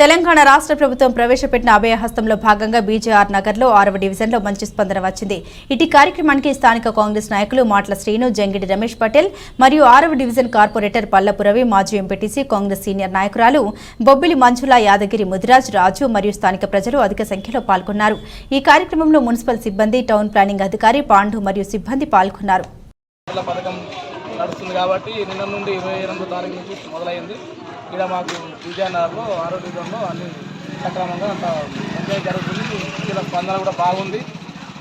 తెలంగాణ రాష్ట్ర ప్రభుత్వం ప్రవేశపెట్టిన అభయహస్తంలో భాగంగా బీజేఆర్ నగర్లో ఆరవ డివిజన్లో మంచి స్పందన వచ్చింది. ఇటీ కార్యక్రమానికి స్థానిక కాంగ్రెస్ నాయకులు మాట్ల శ్రీను జంగిడి రమేష్ పటేల్ మరియు ఆరవ డివిజన్ కార్పొరేటర్ పల్లపురవి మాజీ ఎంపీటీసీ కాంగ్రెస్ సీనియర్ నాయకురాలు బొబ్బిలి మంజుల యాదగిరి ముదిరాజ్ రాజు మరియు స్థానిక ప్రజలు అధిక సంఖ్యలో పాల్గొన్నారు. ఈ కార్యక్రమంలో మున్సిపల్ సిబ్బంది టౌన్ ప్లానింగ్ అధికారి పాండు మరియు సిబ్బంది పాల్గొన్నారు. నడుస్తుంది కాబట్టి నిన్న నుండి ఇరవై ఎనిమిదో తారీఖు నుంచి మొదలైంది. ఇక్కడ మాకు విజయనగరంలో ఆరోగ్యంలో అన్ని సక్రమంగా అంత మంచిగా జరుగుతుంది. వీళ్ళ స్పందన కూడా బాగుంది.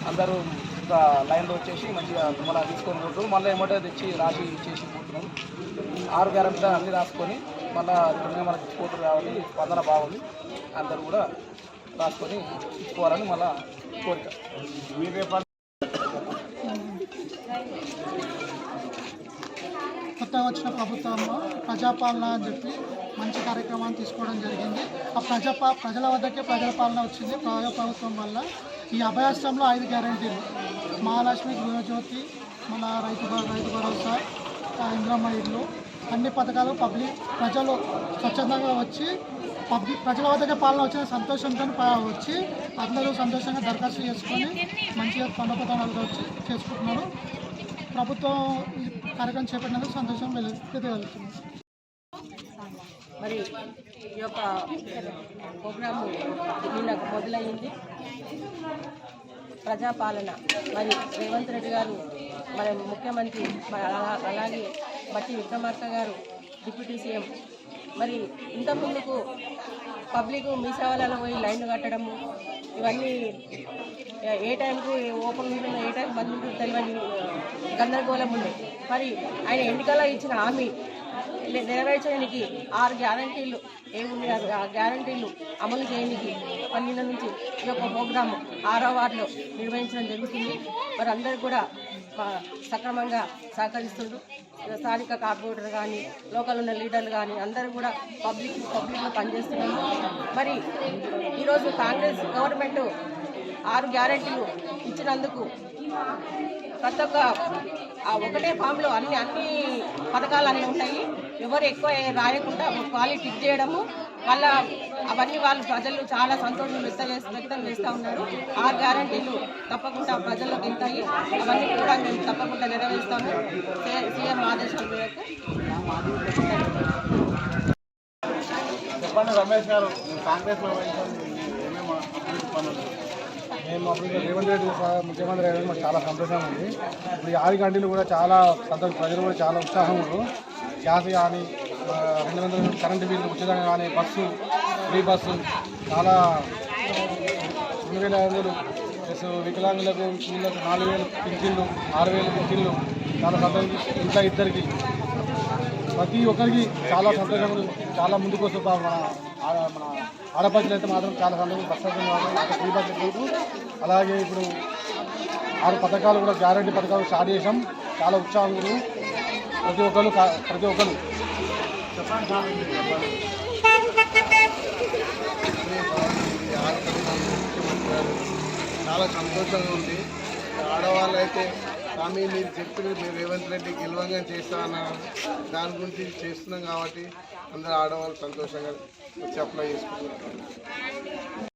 అందరూ ఇంకా లైన్లో వచ్చేసి మంచిగా మళ్ళీ తీసుకొని పోతున్నాం మళ్ళీ ఏమంటే తెచ్చి రాసి ఇచ్చేసి పోతున్నాం ఆరు గ్యారెంటీ అన్నీ రాసుకొని మళ్ళీ ఇక్కడ మనకి ఇచ్చిపోతారు కాబట్టి స్పందన బాగుంది. అందరూ కూడా రాసుకొని ఇచ్చుకోవాలని మళ్ళీ కోరిక. మీరే వచ్చిన ప్రభుత్వంలో ప్రజాపాలన అని చెప్పి మంచి కార్యక్రమాన్ని తీసుకోవడం జరిగింది. ఆ ప్రజా ప్రజల వద్దకే ప్రజల పాలన వచ్చింది. ప్రజా ప్రభుత్వం వల్ల ఈ అభయాస్త్రంలో ఐదు గ్యారంటీలు. మహాలక్ష్మి గృహజ్యోతి మన రైతు భ- రైతు భరోసా ఇంద్రమ్మ ఇల్లు అన్ని పథకాలు పబ్లిక్ ప్రజలు స్వచ్ఛందంగా వచ్చి పబ్లిక్ ప్రజల వద్దకే పాలన వచ్చిన సంతోషంతో వచ్చి అందరూ సంతోషంగా దరఖాస్తు చేసుకొని మంచిగా పండుగ పథకాలు వచ్చి చేసుకుంటున్నారు. ప్రభుత్వం కార్యక్రమం చేపట్టినందుకు సంతోషం వెలు మరి ఈ యొక్క ప్రోగ్రాము నిన్న మొదలైంది ప్రజాపాలన మరి రేవంత్ రెడ్డి గారు మన ముఖ్యమంత్రి అలా- అలాగే బట్టి విక్రమార్క గారు డిప్యూటీ సీఎం. మరి ఇంతకు ముందుకు పబ్లిక్ మీ సేవలలో పోయి లైన్ కట్టడము ఇవన్నీ ఏ- టైంకి టైంకు ఓపెన్ ఉంటుందో ఏ టైం బంద్ ఉంటుందో తెలియని గందరగోళం ఉంది. మరి ఆయన ఎన్నికల్లో ఇచ్చిన హామీ నెరవేర్చడానికి ఆరు గ్యారంటీలు ఏముంది? ఆ- గ్యారంటీలు అమలు చేయడానికి పన్నెండు నుంచి ఈ యొక్క ప్రోగ్రాము ఆరో వార్డులో నిర్వహించడం జరుగుతుంది. మరి అందరూ కూడా సక్రమంగా సహకరిస్తుండ్రు. స్థానిక కార్పొరేటర్ కానీ లోకల్ ఉన్న లీడర్లు కానీ అందరూ కూడా పబ్లిక్ పబ్లిక్లో పనిచేస్తున్నారు. మరి ఈరోజు కాంగ్రెస్ గవర్నమెంట్ ఆరు గ్యారెంటీలు ఇచ్చినందుకు ప్రతి ఒక్క ఒకటే ఫామ్లో అన్ని అన్ని పథకాలు అన్నీ ఉంటాయి. ఎవరు ఎక్కువ రాయకుండా క్వాలిటీ టిక్ చేయడము వాళ్ళ అవన్నీ వాళ్ళు ప్రజలు చాలా సంతోషం వ్యక్తం చేస్తూ వ్యక్తం చేస్తూ ఉన్నారు. ఆ గ్యారంటీలు తప్పకుండా ప్రజల్లోకి వెళ్తాయి అవన్నీ కూడా మేము తప్పకుండా నెరవేరుస్తాము. సీఎం ఆదేశాల మేరకు. చెప్పండి రమేష్ గారు మేము అప్పుడు రేవంత్ రెడ్డి సార్ ముఖ్యమంత్రి అయ్యారు మాకు చాలా సంతోషంగా ఉంది. ఇప్పుడు ఈ ఆరు గంటలు కూడా చాలా సంతోషం ప్రజలు కూడా చాలా ఉత్సాహం ఉన్నారు. గ్యాస్ కానీ రెండు వందల కరెంటు బిల్లు ఉచితంగా కానీ బస్సు ఫ్రీ బస్సు చాలా రెండు వేల ఐదు వందలు. ప్లస్ వికలాంగులకు వీళ్ళకు నాలుగు వేలు పింఛన్లు ఆరు వేలు పింఛన్లు చాలా సంతోషం. ఇంకా ఇద్దరికి ప్రతి ఒక్కరికి చాలా సంతోషం చాలా ముందుకు వస్తుంది మన మన ఆడపడుచులు అయితే మాత్రం చాలా సంతోషం. బస్ కావాలి. అక్కడ ఫ్రీ బస్ లేదు. అలాగే ఇప్పుడు ఆరు పథకాలు కూడా గ్యారంటీ పథకాలు స్టార్ట్ చేసాం చాలా ఉత్సాహం ప్రతి ఒక్కరు ప్రతి ఒక్కరు చాలా సంతోషంగా ఉంది. ఆడవాళ్ళు అయితే స్వామి మీరు చెప్పిన మీరు రేవంత్ రెడ్డి గెలవంగా చేస్తా దాని గురించి చేస్తున్నాం కాబట్టి అందరూ ఆడవాళ్ళు సంతోషంగా వచ్చి అప్లై చేసుకుంటున్నారు.